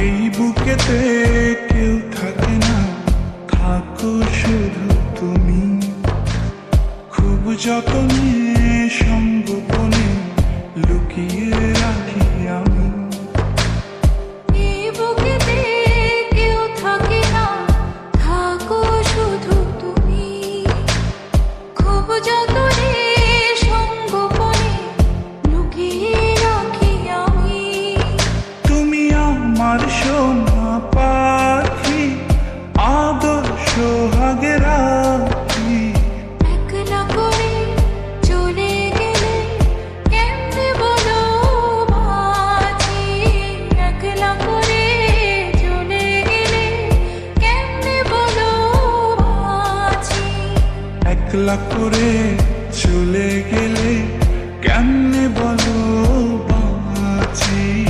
এই বুকেতে কেউ থাকে না। থাকো শুধু তুমি। খুব যত যত্নে আমার সোনা পাখি আদর্শ হাগের একলা করে গেলে বলো একলা করে গেলে বলো একলা করে চলে গেলে কেমনে বলো বাঁচি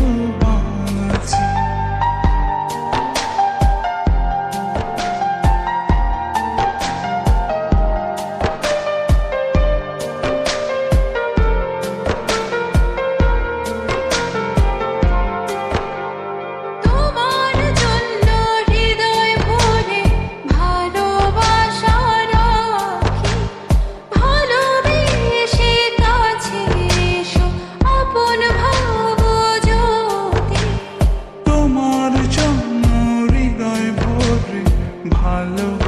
all know.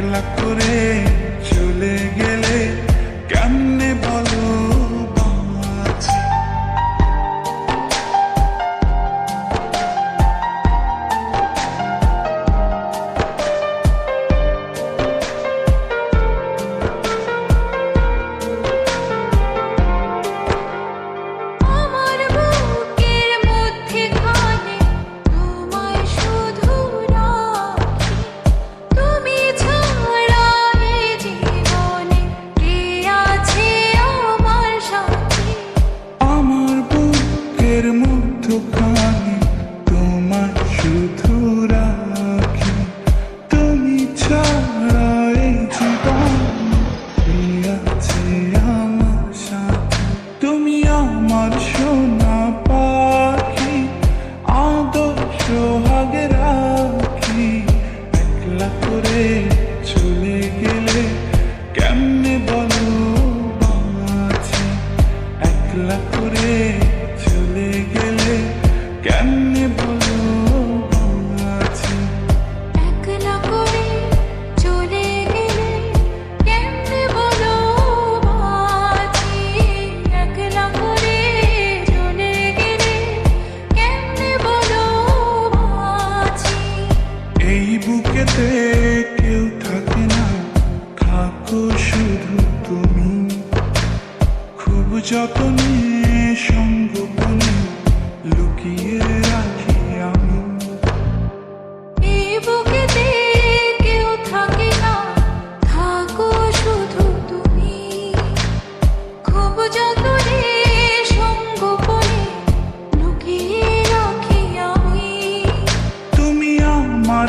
একলা করে চলে গেলে বুকের মধ্যখানে তোমার শুধু রাখি। তুমি ছাড়া এই জীবন আছে আমার সাথে। তুমি আমার সোনা পাখি, আদর্শ হাগে রাখি। একলা করে এই বুকেতে কেউ থাকে না। থাকো শুধু তুমি। খুব যতনে সঙ্গোপনে লুকিয়ে রাখি আমি। এই বুকেতে কেউ থাকে না। থাকো শুধু তুমি। খুব যতনে সঙ্গোপনে লুকিয়ে রাখি আমি। তুমি আমার